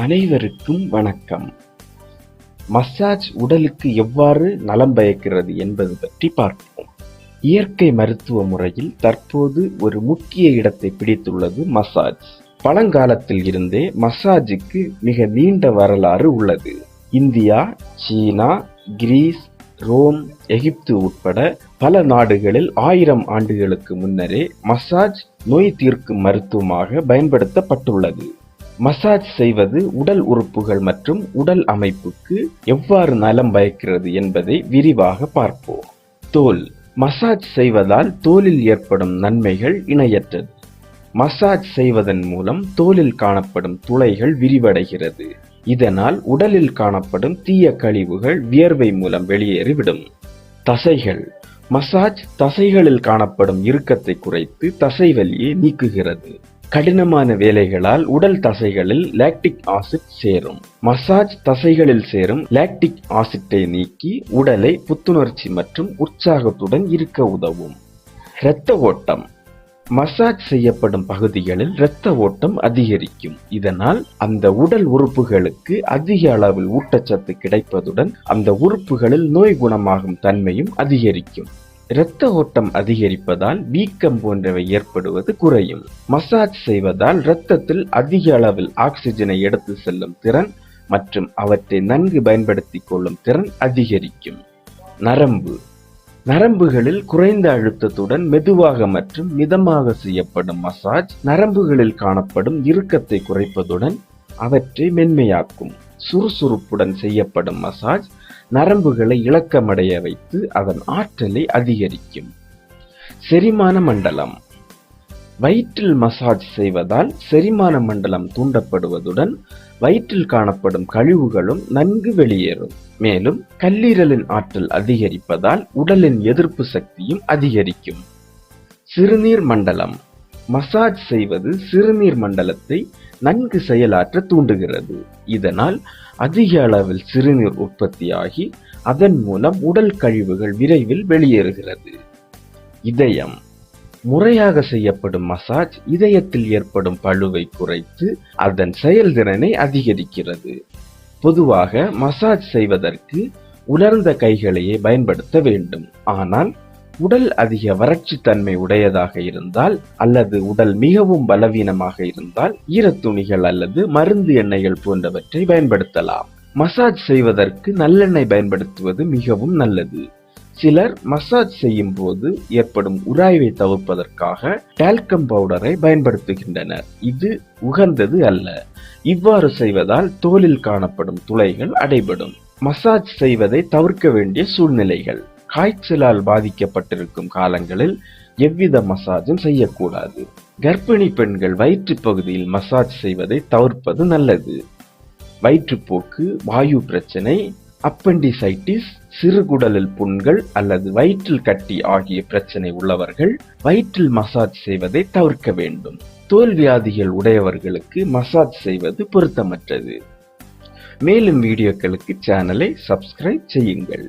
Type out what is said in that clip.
அனைவருக்கும் வணக்கம். மசாஜ் உடலுக்கு எவ்வாறு நலம் பயக்கிறது என்பது பற்றி பார்ப்போம். இயற்கை மருத்துவ முறையில் தற்போது ஒரு முக்கிய இடத்தை பிடித்துள்ளது மசாஜ். பழங்காலத்தில் இருந்தே மசாஜுக்கு மிக நீண்ட வரலாறு உள்ளது. India China Greece Rome Egypt உட்பட பல நாடுகளில் ஆயிரம் ஆண்டுகளுக்கு முன்னரே மசாஜ் நோய் தீர்க்கும் மருத்துவமாக பயன்படுத்தப்பட்டுள்ளது. மசாஜ் செய்வது உடல் உறுப்புகள் மற்றும் உடல் அமைப்புக்கு எவ்வாறு நலம் பயக்கிறது என்பதை விரிவாக பார்ப்போம். தோல். மசாஜ் செய்வதால் தோலில் ஏற்படும் நன்மைகள் இணையற்றது. மசாஜ் செய்வதன் மூலம் தோலில் காணப்படும் துளைகள் விரிவடைகிறது. இதனால் உடலில் காணப்படும் தீய கழிவுகள் வியர்வை மூலம் வெளியேறிவிடும். தசைகள். மசாஜ் தசைகளில் காணப்படும் இறுக்கத்தை குறைத்து தசை வலியை நீக்குகிறது. கடினமான வேலைகளால் உடல் தசைகளில் லாக்டிக் ஆசிட் சேரும். மசாஜ் தசைகளில் சேரும் லாக்டிக் ஆசிட்டை நீக்கி உடலை புத்துணர்ச்சி மற்றும் உற்சாகத்துடன் இருக்க உதவும். இரத்த ஓட்டம். மசாஜ் செய்யப்படும் பகுதிகளில் இரத்த ஓட்டம் அதிகரிக்கும். இதனால் அந்த உடல் உறுப்புகளுக்கு அதிக அளவில் ஊட்டச்சத்து கிடைப்பதுடன் அந்த உறுப்புகளில் நோய் குணமாகும் தன்மையும் அதிகரிக்கும். இரத்த ஓட்டம் அதிகரிப்பதால் வீக்கம் போன்றவை ஏற்படுவது குறையும். மசாஜ் செய்வதால் இரத்தத்தில் அதிக அளவில் ஆக்சிஜனை எடுத்து செல்லும் திறன் மற்றும் அவற்றை நன்கு பயன்படுத்திக் கொள்ளும் திறன் அதிகரிக்கும். நரம்பு. நரம்புகளில் குறைந்த அழுத்தத்துடன் மெதுவாக மற்றும் மிதமாக செய்யப்படும் மசாஜ் நரம்புகளில் காணப்படும் இறுக்கத்தை குறைப்பதுடன் அவற்றை மென்மையாக்கும். சுறுசுறுப்புடன் செய்யப்படும் மசாஜ் நரம்புகளை இலக்கமடைய வைத்து அதன் ஆற்றலை அதிகரிக்கும். செரிமான மண்டலம். வயிற்றில் மசாஜ் செய்வதால் செரிமான மண்டலம் தூண்டப்படுவதுடன் வயிற்றில் காணப்படும் கழிவுகளும் நன்கு வெளியேறும். மேலும் கல்லீரலின் ஆற்றல் அதிகரிப்பதால் உடலின் எதிர்ப்பு சக்தியும் அதிகரிக்கும். சிறுநீர் மண்டலம். மசாஜ் செய்வது சிறுநீர் மண்டலத்தை நன்கு செயலாற்ற தூண்டுகிறது. இதனால் அதிக அளவில் சிறுநீர் உற்பத்தியாகி அதன் மூலம் உடல் கழிவுகள் விரைவில் வெளியேறுகிறது. இதயம். முறையாக செய்யப்படும் மசாஜ் இதயத்தில் ஏற்படும் பழுவை குறைத்து அதன் செயல்திறனை அதிகரிக்கிறது. பொதுவாக மசாஜ் செய்வதற்கு உலர்ந்த கைகளையே பயன்படுத்த வேண்டும். ஆனால் உடல் அதிக வறட்சி தன்மை உடையதாக இருந்தால் அல்லது உடல் மிகவும் பலவீனமாக இருந்தால் ஈரத்துணிகள் அல்லது மருந்து எண்ணெய்கள் போன்றவற்றை பயன்படுத்தலாம். மசாஜ் செய்வதற்கு நல்லெண்ணெய் பயன்படுத்துவது மிகவும் நல்லது. சிலர் மசாஜ் செய்யும் போது ஏற்படும் உராய்வை தவிர்ப்பதற்காக டால்கம் பவுடரை பயன்படுத்துகின்றனர். இது உகந்தது அல்ல. இவ்வாறு செய்வதால் தோலில் காணப்படும் துளைகள் அடைபடும். மசாஜ் செய்வதை தவிர்க்க வேண்டிய சூழ்நிலைகள். காய்ச்சலால் பாதிக்கப்பட்டிருக்கும் காலங்களில் எவ்வித மசாஜும் செய்யக்கூடாது. கர்ப்பிணி பெண்கள் வயிற்று பகுதியில் மசாஜ் செய்வதை தவிர்ப்பது நல்லது. வயிற்றுப்போக்கு வாயு பிரச்சனை அப்பெண்டிசைட்டிஸ் சிறுகுடலில் புண்கள் அல்லது வயிற்றில் கட்டி ஆகிய பிரச்சனை உள்ளவர்கள் வயிற்றில் மசாஜ் செய்வதை தவிர்க்க வேண்டும். தோல் வியாதிகள் உடையவர்களுக்கு மசாஜ் செய்வது பொருத்தமற்றது. மேலும் வீடியோக்களுக்கு சேனலை சப்ஸ்கிரைப் செய்யுங்கள்.